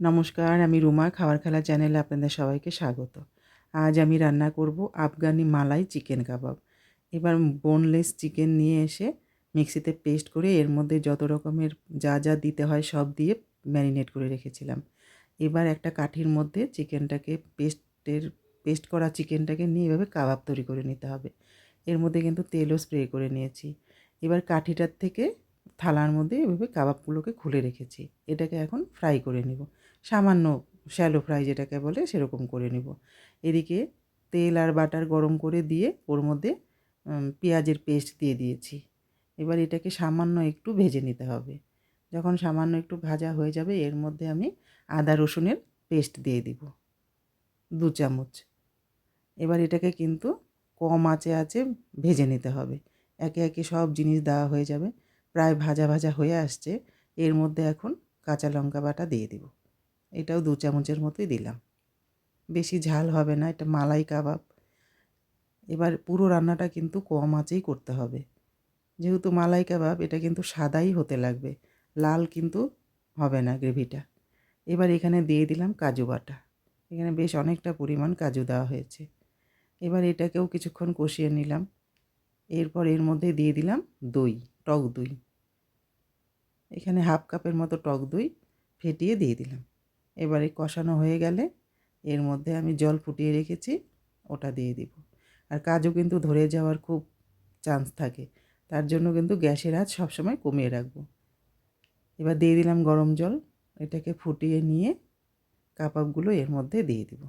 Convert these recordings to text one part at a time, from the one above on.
নমস্কার, আমি রুমা, খাবার খেলা চ্যানেলে আপনাদের সবাইকে স্বাগত। আজ আমি রান্না করব আফগানি মালাই চিকেন কাবাব। এবার বোনলেস চিকেন নিয়ে এসে মিক্সিতে পেস্ট করে এর মধ্যে যত রকমের যা যা দিতে হয় সব দিয়ে ম্যারিনেট করে রেখেছিলাম। এবার একটা কাঠির মধ্যে চিকেনটাকে পেস্টের, পেস্ট করা চিকেনটাকে নিয়ে এভাবে কাবাব তৈরি করে নিতে হবে। এর মধ্যে কিন্তু তেলও স্প্রে করে নিয়েছি। এবার কাঠিটার থেকে থালার মধ্যে এভাবে কাবাবগুলোকে খুলে রেখেছি। এটাকে এখন ফ্রাই করে নিব। সামান্য শ্যালো ফ্রাই যেটাকে বলে সেরকম করে নিব। এদিকে তেল আর বাটার গরম করে দিয়ে ওর মধ্যে পেঁয়াজের পেস্ট দিয়ে দিয়েছি। এবার এটাকে সামান্য একটু ভেজে নিতে হবে। যখন সামান্য একটু ভাজা হয়ে যাবে, এর মধ্যে আমি আদা রসুনের পেস্ট দিয়ে দিব। দু চামচ। এবার এটাকে কিন্তু কম আঁচে আছে ভেজে নিতে হবে। একে একে সব জিনিস দেওয়া হয়ে যাবে। প্রায় ভাজা ভাজা হয়ে আসছে, এর মধ্যে এখন কাঁচা লঙ্কা বাটা দিয়ে দিব। এটাও দু চামচের মতোই দিলাম। বেশি ঝাল হবে না, এটা মালাই কাবাব। এবার পুরো রান্নাটা কিন্তু কম আঁচেই করতে হবে। যেহেতু মালাই কাবাব, এটা কিন্তু সাদাই হতে লাগবে, লাল কিন্তু হবে না গ্রেভিটা। এবার এখানে দিয়ে দিলাম কাজু বাটা। এখানে বেশ অনেকটা পরিমাণ কাজু দেওয়া হয়েছে। এবার এটাকেও কিছুক্ষণ কষিয়ে নিলাম। এরপর এর মধ্যে দিয়ে দিলাম দই। টক দই। এখানে হাফ কাপের মতো টক দই ফেটিয়ে দিয়ে দিলাম। এবারে কষানো হয়ে গেলে এর মধ্যে আমি জল ফুটিয়ে রেখেছি, ওটা দিয়ে দিব। আর কাজু কিন্তু ধরে যাওয়ার খুব চান্স থাকে, তার জন্য কিন্তু গ্যাসের আঁচ সবসময় কমিয়ে রাখব। এবার দিয়ে দিলাম গরম জল, এটাকে ফুটিয়ে নিয়ে কাবাবগুলো এর মধ্যে দিয়ে দিব।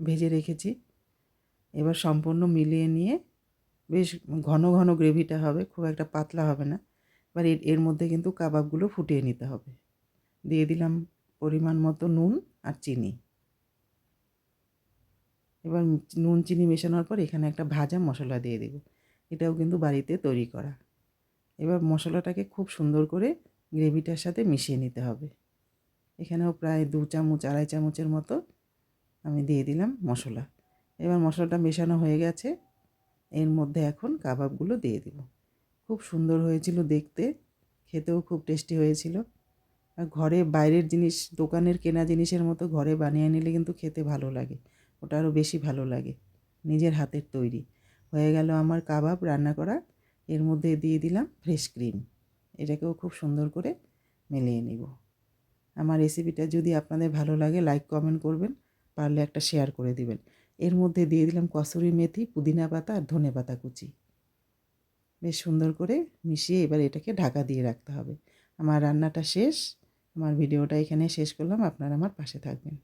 ভেজে রেখেছি। এবার সম্পূর্ণ মিলিয়ে নিয়ে বেশ ঘন ঘন গ্রেভিটা হবে, খুব একটা পাতলা হবে না। এবার এর এর মধ্যে কিন্তু কাবাবগুলো ফুটিয়ে নিতে হবে। দিয়ে দিলাম পরিমাণ মতো নুন আর চিনি। এবার নুন, চিনি মেশানোর পর এখানে একটা ভাজা মশলা দিয়ে দেব। এটাও কিন্তু বাড়িতে তৈরি করা। এবার মশলাটাকে খুব সুন্দর করে গ্রেভিটার সাথে মিশিয়ে নিতে হবে। এখানেও প্রায় দু চামচ, আড়াই চামচের মতো আমি দিয়ে দিলাম মশলা। এবার মশলাটা মেশানো হয়ে গেছে। এর মধ্যে এখন কাবাবগুলো দিয়ে দিব। খুব সুন্দর হয়েছিল দেখতে, খেতেও খুব টেস্টি হয়েছিল। আর ঘরে বাইরের জিনিস, দোকানের কেনা জিনিসের মতো ঘরে বানিয়ে নিলে কিন্তু খেতে ভালো লাগে। ওটা আরও বেশি ভালো লাগে, নিজের হাতের তৈরি। হয়ে গেল আমার কাবাব রান্না করা, এর মধ্যে দিয়ে দিলাম ফ্রেশ ক্রিম। এটাকেও খুব সুন্দর করে মেলিয়ে নিব। আমার রেসিপিটা যদি আপনাদের ভালো লাগে, লাইক, কমেন্ট করবেন, পারলে একটা শেয়ার করে দিবেন। এর মধ্যে দিয়ে দিলাম কসুরি মেথি, পুদিনা পাতা আর ধনে পাতা কুচি। বেশ সুন্দর করে মিশিয়ে এবার এটাকে ঢাকা দিয়ে রাখতে হবে। আমার রান্নাটা শেষ। আমার ভিডিওটা এখানে শেষ করলাম। আপনারা আমার পাশে থাকবেন।